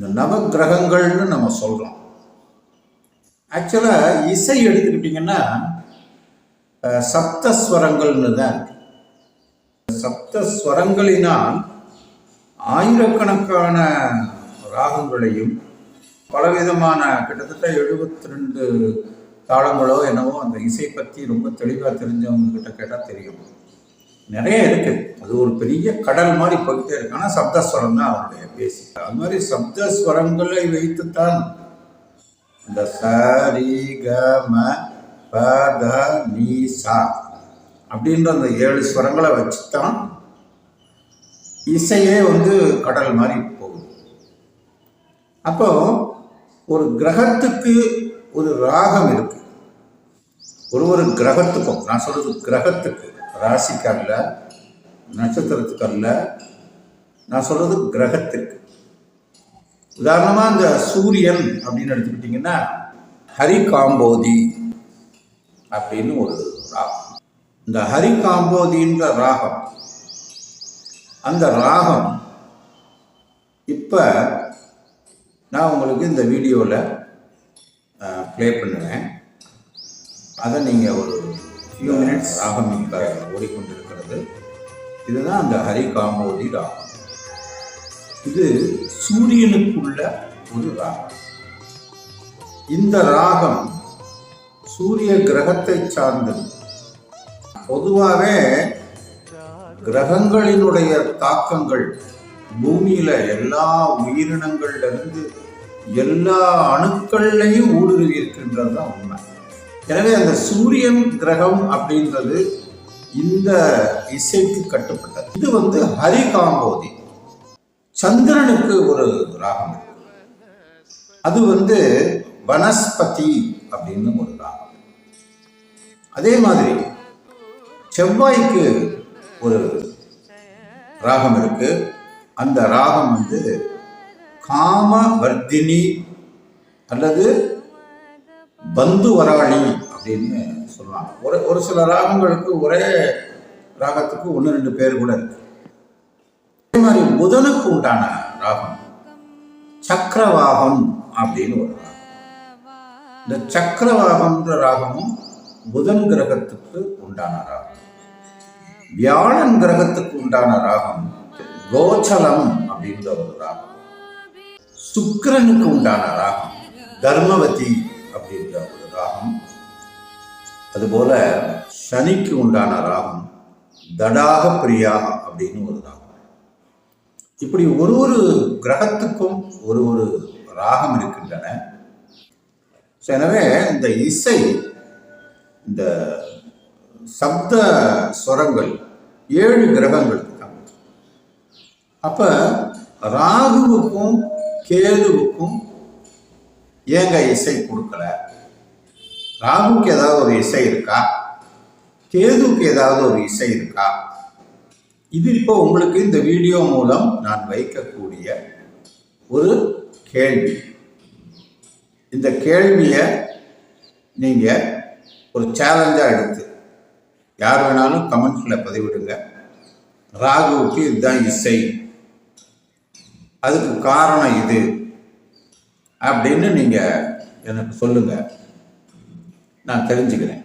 இந்த நவக்கிரகங்கள்னு நம்ம சொல்கிறோம் ஆக்சுவலாக இசை எடுத்துக்கிட்டிங்கன்னா சப்தஸ்வரங்கள்னு தான் இருக்கு. சப்தஸ்வரங்களினால் ஆயிரக்கணக்கான ராகங்களையும் பலவிதமான கிட்டத்தட்ட எழுபத்தி ரெண்டு தாளங்களோ என்னவோ அந்த இசை பற்றி ரொம்ப தெளிவாக தெரிஞ்சவங்க கிட்ட கேட்டால் தெரியும். நிறைய இருக்கு. அது ஒரு பெரிய கடல் மாதிரி போய்கிட்டே இருக்கு. ஆனால் சப்தஸ்வரம் தான் அவருடைய பேசி அது மாதிரி சப்தஸ்வரங்களை வைத்துத்தான் இந்த சரி க ம ப த நீ சா அப்படின்ற அந்த ஏழு ஸ்வரங்களை வச்சு தான் இசையே வந்து கடல் மாதிரி போகுது. அப்போ ஒரு கிரகத்துக்கு ஒரு ராகம் இருக்கு. ஒரு ஒரு கிரகத்துக்கும் நான் சொல்றது கிரகத்துக்கு. ராசிக்கு அல்ல நட்சத்திரத்துக்கு அல்ல நான் சொல்றது கிரகத்திற்கு. உதாரணமா இந்த சூரியன் அப்படின்னு எடுத்துக்கிட்டிங்கன்னா ஹரிகாம்போதி அப்படின்னு ஒரு ராகம். இந்த ஹரி காம்போதின்ற ராகம் அந்த ராகம் இப்போ நான் உங்களுக்கு இந்த வீடியோவில் ப்ளே பண்ணுவேன். அதை நீங்கள் ஒரு ஃபியூ மினிட்ஸ் ராகம் இப்போ ஓடிக்கொண்டிருக்கிறது. இதுதான் அந்த ஹரி காமோதி ராகம். இது சூரியனுக்குள்ள ஒரு ராகம். இந்த ராகம் சூரிய கிரகத்தை சார்ந்தது. பொதுவாகவே கிரகங்களினுடைய தாக்கங்கள் பூமியில எல்லா உயிரினங்கள்ல இருந்து எல்லா அணுக்கள்லையும் ஊடுருவி இருக்கின்றது தான் உண்மை. எனவே அந்த சூரியன் கிரகம் அப்படின்றது இந்த இசைக்கு கட்டுப்பட்டது. இது வந்து ஹரிகாம்போதி. சந்திரனுக்கு ஒரு ராகம் அது வந்து வனஸ்பதி அப்படின்னு ஒரு ராகம் அதே மாதிரி செவ்வாய்க்கு ஒரு ராகம் இருக்கு. அந்த ராகம் வந்து காமவர்தினி அல்லது பந்து பந்துவராளி அப்படின்னு சொல்லுவாங்க. ஒரு ஒரு சில ராகங்களுக்கு ஒரே ராகத்துக்கு ஒன்று ரெண்டு பேர் கூட இருக்கு. அதே மாதிரி புதனுக்கு உண்டான ராகம் சக்கரவாகம் அப்படின்னு ஒரு ராகம். இந்த சக்கரவாகம்ன்ற ராகமும் புதன் கிரகத்துக்கு உண்டான ராகம். வியாழன் கிரகத்துக்கு உண்டான ராகம் கோச்சலம் அப்படின்ற ஒரு ராகம். சுக்கரனுக்கு உண்டான ராகம் தர்மவதி அதுபோல சனிக்கு உண்டான ராகம் தடாக பிரியா அப்படின்னு ஒரு ராகம். இப்படி ஒரு ஒரு கிரகத்துக்கும் ஒரு ஒரு ராகம் இருக்கின்றன. ஸோ எனவே இந்த இசை இந்த சப்த ஸ்வரங்கள் ஏழு கிரகங்களுக்கு தான். அப்போ ராகுவுக்கும் கேதுவுக்கும் ஏங்க இசை கொடுக்கல? ராகுக்கு ஏதாவது ஒரு இசை இருக்கா? கேதுக்கு ஏதாவது ஒரு இசை இருக்கா? இது இப்போ உங்களுக்கு இந்த வீடியோ மூலம் நான் வைக்கக்கூடிய ஒரு கேள்வி. இந்த கேள்வியை நீங்கள் ஒரு சேலஞ்சாக எடுத்து யார் வேணாலும் கமெண்ட்ஸில் பதிவிடுங்க. ராகுவுக்கு இதுதான் இசை. அதுக்கு காரணம் இது. அப்படின்னு நீங்கள் எனக்கு சொல்லுங்கள் நான் தெரிஞ்சுக்கிறேன்.